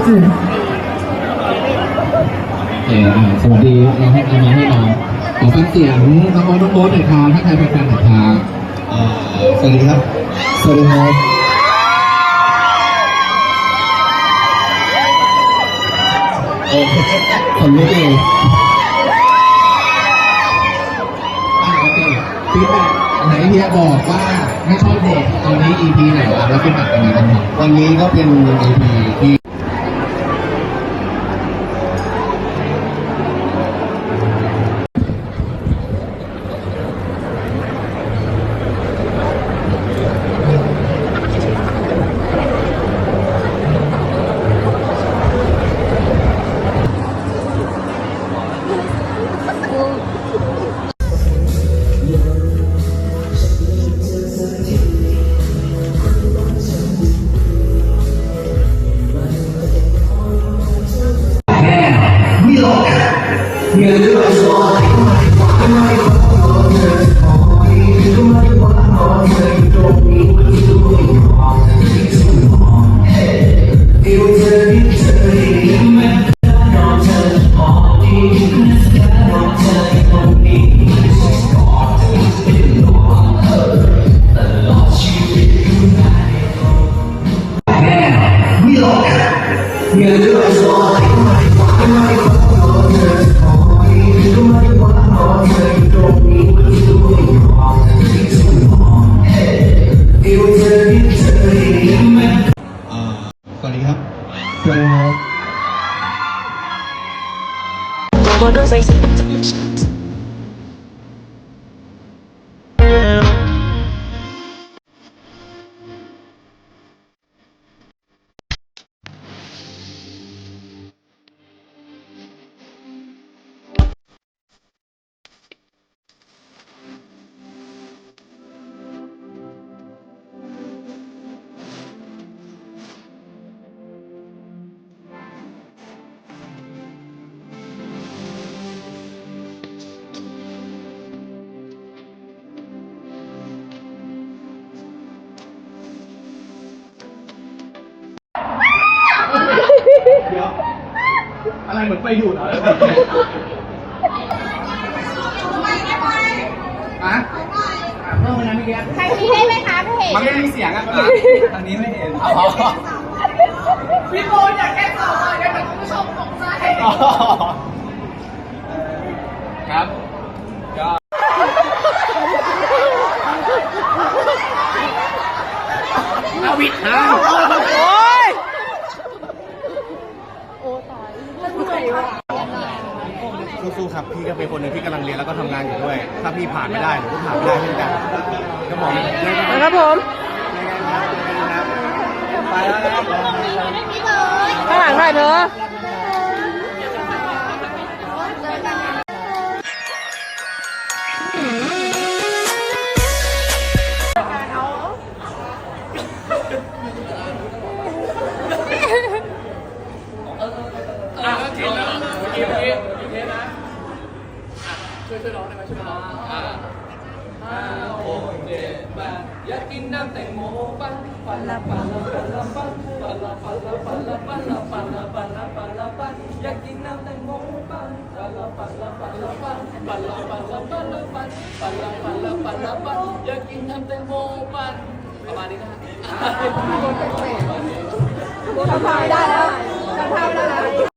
เออสวัสดีเราให้มาให้เราขอฟังเสียงน้องโบ๊ทน้หน่อยครับถ้าใครเป็นแฟนหน่อยครับสวัสดีครับ สวัสดีครับโอ้คนลุกเลยฟีดแบ็กไหนเฮียบอกว่าไม่ชอบเด็กตอนนี้ EP ไหนวะแล้วฟีดแกเป็นยังไงบ้างวันนี้ก็เป็น EP ที่เอ่อ สวัสดีครับสวัสดีครับอะไรเหมือนไปดูดอะไรแบบอะเมื่อวันนั้นเมื่อกี้ใครมีให้ไหมคะพี่เห็นมันไม่มีเสียงอะทางนี้ไม่เห็นพี่โบอยากแก้ข่าวเลยแต่คุณผู้ชมตกใจครับ ก็อาวิทย์อ้าว สู้ๆครับ พี่ ก็เป็นคนหนึ่งที่กำลังเรียนแล้วก็ทำงานอยู่ด้วย ถ้าพี่ผ่านไม่ได้หนูก็ผ่านไม่ได้เช่นกันก็บอกเลยนะครับผมไปแล้วนะข้างหลังหน่อยเธอ ช่วยช่วยร้องหน่อยร้องห้าหกเจ็ดปอยากกินน้ำแตงโมปันปันละปันละปันละปันปันละปันละปันละปันละปันละปันละปันละปันอยากกินน้ำแตงโมปันปันละปันละปันละปันปันละปันละปันละปันปันละปันละปันละปันอยากกินน้ำแตงโมปันประมาณนี้นะฮะ ทำไมได้แล้วทำได้แล้ว